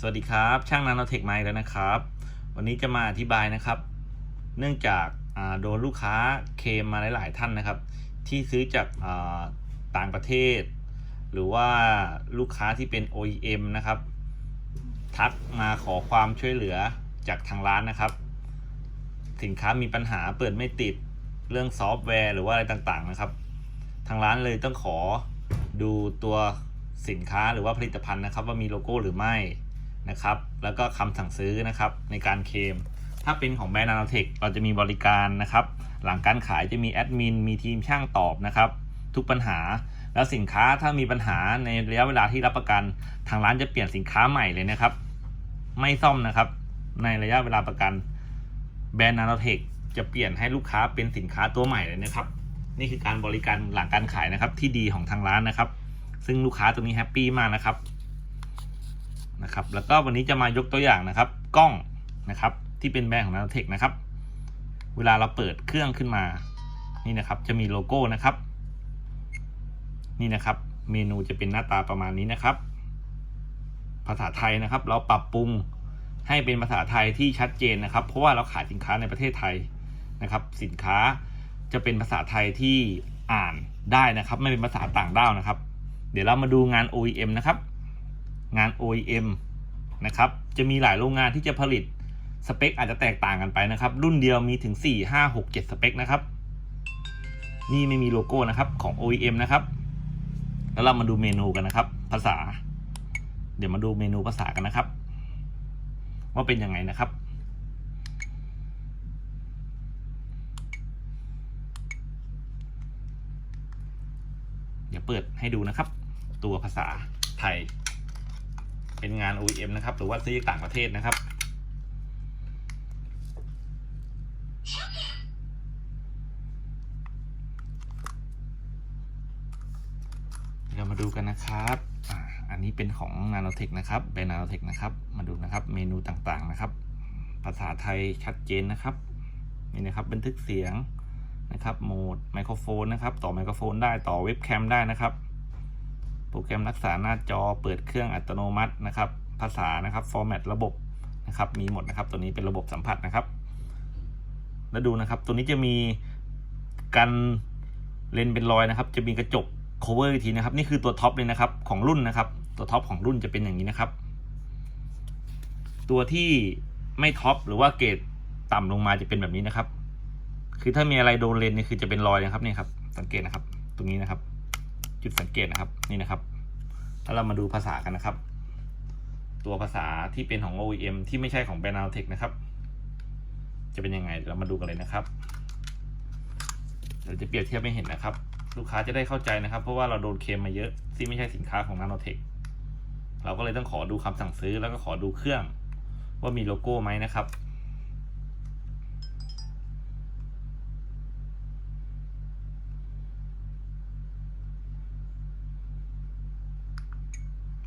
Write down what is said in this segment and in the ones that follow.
สวัสดีครับ ช่างนาโนเทคไมค์แล้วนะครับ วันนี้จะมาอธิบายนะครับ เนื่องจากโดนลูกค้าเคมมาหลาย ๆ ท่านนะครับ ที่ซื้อจากต่างประเทศ หรือว่าลูกค้าที่เป็น OEM นะครับ ทักมาขอความช่วยเหลือจากทางร้านนะครับ สินค้ามีปัญหาเปิดไม่ติดเรื่องซอฟต์แวร์ หรือว่าอะไรต่าง ๆ นะครับ ทางร้านเลยต้องขอดูตัวสินค้าหรือว่าผลิตภัณฑ์นะครับ ว่ามีโลโก้หรือไม่ นะครับ แล้วก็คำสั่งซื้อนะครับในการเคลมถ้าเป็นของแบรนด์นาโนเทคเราจะมีบริการนะครับ หลังการขายจะมีแอดมินมีทีมช่างตอบนะครับ ทุกปัญหาแล้วสินค้าถ้ามีปัญหาในระยะเวลาที่รับประกัน ทางร้านจะเปลี่ยนสินค้าใหม่เลยนะครับ ไม่ซ่อมนะครับ ในระยะเวลาประกัน แบรนด์นาโนเทคจะเปลี่ยนให้ลูกค้าเป็นสินค้าตัวใหม่เลยนะครับ นี่คือการบริการหลังการขายนะครับที่ดีของทางร้านนะครับ ซึ่งลูกค้าตัวนี้แฮปปี้มากนะครับ นะครับ แล้วก็วันนี้จะมายกตัวอย่างนะครับ กล้องนะครับ ที่เป็นแบรนด์ของนาโนเทคนะครับ เวลาเราเปิดเครื่องขึ้นมา นี่นะครับ จะมีโลโก้นะครับ นี่นะครับ เมนูจะเป็นหน้าตาประมาณนี้นะครับ ภาษาไทยนะครับ เราปรับปรุงให้เป็นภาษาไทยที่ชัดเจนนะครับ เพราะว่าเราขายสินค้าในประเทศไทยนะครับ สินค้าจะเป็นภาษาไทยที่อ่านได้นะครับ ไม่เป็นภาษาต่างด้าวนะครับ เดี๋ยวเรามาดูงาน OEM นะครับ งาน OEM นะครับจะมีหลายโรงงานที่จะผลิตสเปคอาจจะแตกต่างกันไปนะครับ รุ่นเดียวมีถึง 4 5 6 7 สเปคนะครับ นี่ไม่มีโลโก้นะครับของ OEM นะครับ แล้วเรามาดูเมนูกันนะครับ ภาษา เดี๋ยวมาดูเมนูภาษากันนะครับ ว่าเป็นยังไงนะครับเดี๋ยวเปิดให้ดูนะครับ ตัวภาษาไทย เป็นงาน OEM นะครับ หรือว่าซื้อจากต่างประเทศนะครับ เรามาดูกันนะครับ อันนี้เป็นของ Nanotech นะครับเป็น Nanotech นะครับ มาดูนะครับ เมนูต่างๆนะครับ ภาษาไทยชัดเจนนะครับ นี่นะครับ บันทึกเสียงนะครับ โหมดไมโครโฟนนะครับ ต่อไมโครโฟนได้ ต่อเว็บแคมได้นะครับ โปรแกรมรักษาหน้าจอเปิดเครื่องอัตโนมัตินะครับ ภาษานะครับฟอร์แมตระบบนะครับ มีหมดนะครับ ตัวนี้เป็นระบบสัมผัสนะครับ แล้วดูนะครับ ตัวนี้จะมีกันเลนเป็นรอยนะครับ จะมีกระจก cover อีกทีนะครับ นี่คือตัวท็อปเลยนะครับ ของรุ่นนะครับ ตัวท็อปของรุ่นจะเป็นอย่างนี้นะครับ ตัวที่ไม่ท็อปหรือว่าเกรดต่ำลงมาจะเป็นแบบนี้นะครับ คือถ้ามีอะไรโดนเลนเนี่ยคือจะเป็นรอยนะครับนี่ครับ สังเกตนะครับ ตรงนี้นะครับ จุดสังเกตนะครับนี่นะครับแล้วเรามาดูภาษากันนะครับ ตัวภาษาที่เป็นของ OEM ที่ไม่ใช่ของแบรนด์ Nowtech นะครับ จะเป็นยังไงเรามาดูกันเลยนะครับเดี๋ยวจะเปรียบเทียบให้เห็นนะครับ ลูกค้าจะได้เข้าใจนะครับ เพราะว่าเราโดนเคมมาเยอะที่ไม่ใช่สินค้าของ Nanotech เราก็เลยต้องขอดูคำสั่งซื้อแล้วก็ขอดูเครื่อง ว่ามีโลโก้ไหมนะครับ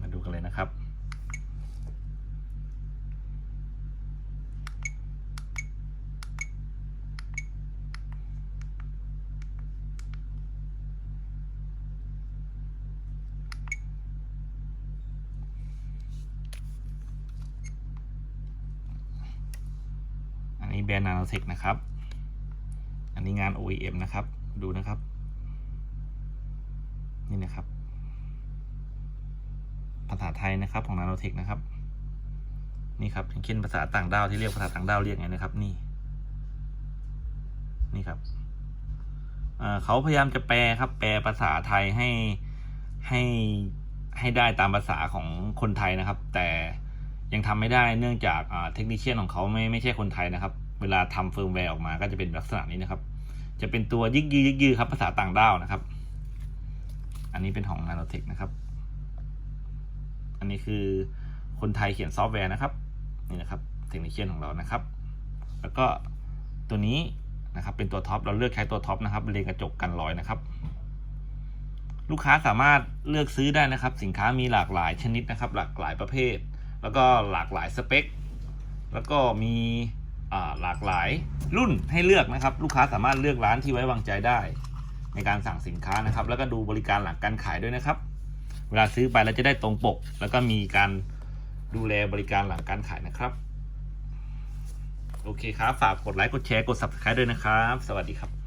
มาดูกันเลยนะครับ แบรนด์ Nanotech นะครับ อันนี้งาน OEM นะครับ ดูนะครับ นี่นะครับ ภาษาไทยนะครับของ Nanotech นะครับ นี่ครับอย่างเช่นภาษาต่างด้าวที่เรียกภาษาต่างด้าวเรียกไงนะครับ นี่ นี่ครับเขาพยายามจะแปลครับ แปลภาษาไทยให้ให้ให้ได้ตามภาษาของคนไทยนะครับ แต่ยังทำไม่ได้เนื่องจากเทคนิคเชียนของเขาไม่ไม่ใช่คนไทยนะครับ เวลาทำเฟิร์มแวร์ออกมาก็จะเป็นลักษณะนี้นะครับ จะเป็นตัวยิกยือยิกยือครับภาษาต่างด้าวนะครับ อันนี้เป็นของ Nanotech นะครับ อันนี้คือคนไทยเขียนซอฟต์แวร์นะครับนี่นะครับเทคนิคเชียนของเรานะครับ แล้วก็ตัวนี้นะครับเป็นตัวท็อปเราเลือกใช้ตัวท็อปนะครับเลนกระจกกันรอยนะครับ ลูกค้าสามารถเลือกซื้อได้นะครับ สินค้ามีหลากหลายชนิดนะครับ หลากหลายประเภท แล้วก็หลากหลายสเปค แล้วก็มี หลากหลายรุ่นให้เลือกนะครับ ลูกค้าสามารถเลือกร้านที่ไว้วางใจได้ ในการสั่งสินค้านะครับ แล้วก็ดูบริการหลังการขายด้วยนะครับ เวลาซื้อไปแล้วจะได้ตรงปก แล้วก็มีการดูแลบริการหลังการขายนะครับ โอเคครับ ฝากกดไลค์กดแชร์กด subscribe ด้วยนะครับ สวัสดีครับ